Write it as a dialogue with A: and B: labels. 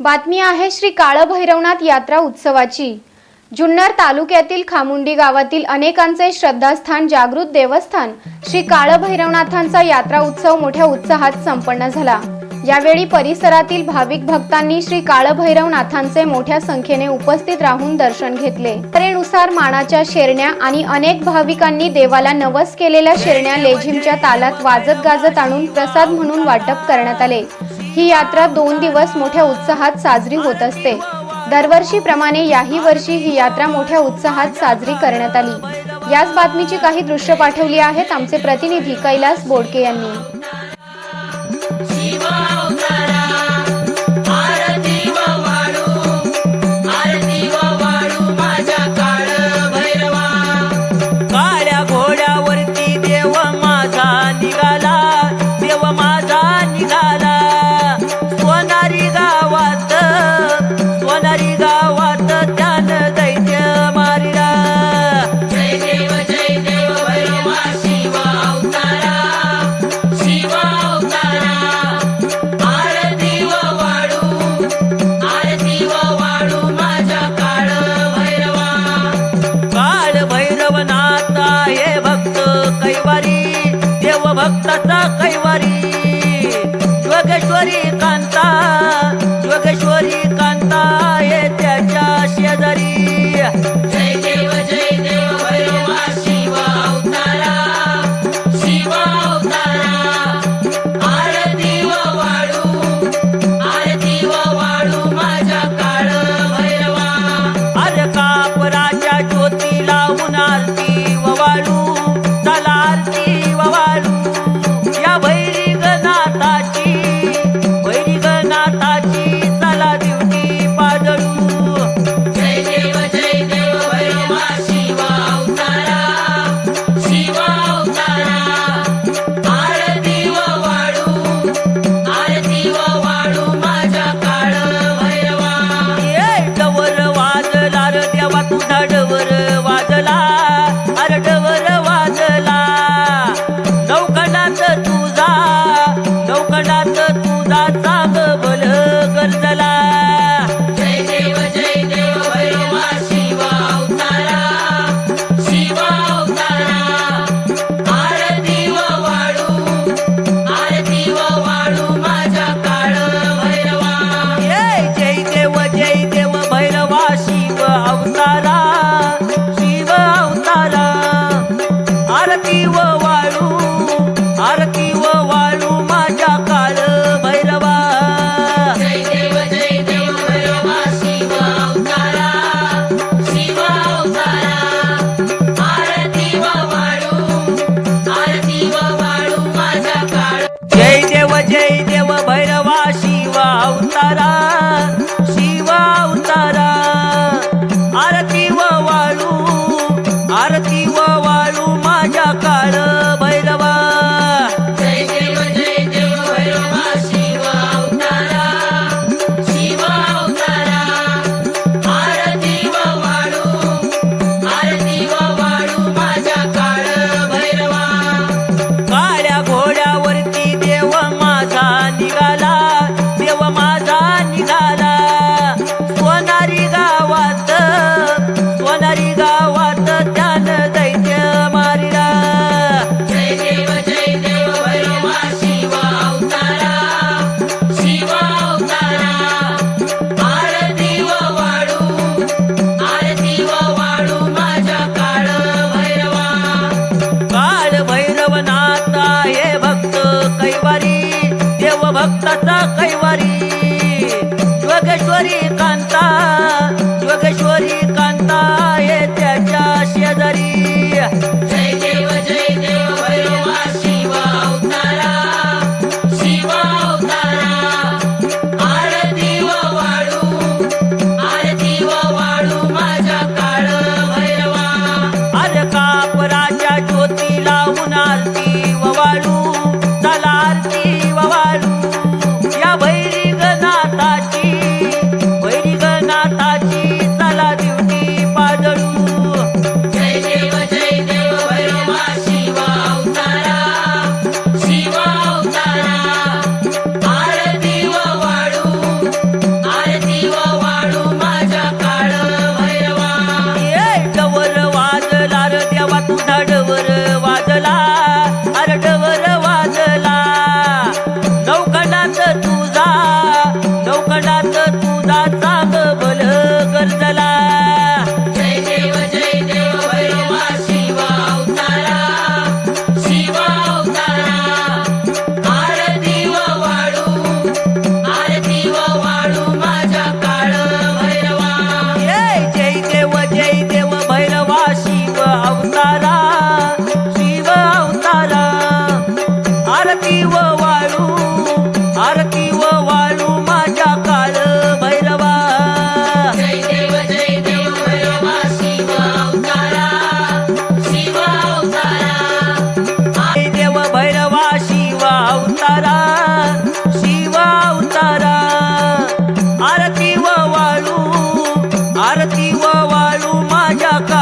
A: बातमी आहे श्री काळभैरवनाथ यात्रा उत्सवाची. जुन्नर तालुक्यातील खामुंडी गावातील अनेकांचे श्रद्धास्थान जागृत देवस्थान श्री काळभैरवनाथांचा यात्रा उत्सव मोठ्या उत्साहात संपन्न झाला. यावेळी परिसरातील भाविक भक्तांनी श्री काळभैरवनाथांचे मोठ्या संख्येने उपस्थित राहून दर्शन घेतले. तरेनुसार मानाच्या शेरण्या आणि अनेक भाविकांनी देवाला नवस केलेल्या शेरण्या लेझिमच्या तालात वाजत गाजत आणून प्रसाद म्हणून वाटप करण्यात आले. ही यात्रा दोन दिवस मोठ्या उत्साहात साजरी होत असते. दरवर्षीप्रमाणे याही वर्षी ही यात्रा मोठ्या उत्साहात साजरी करण्यात आली. याच बातमीची काही दृश्य पाठवली आहेत आमचे प्रतिनिधी कैलास बोडके यांनी. করি টাকা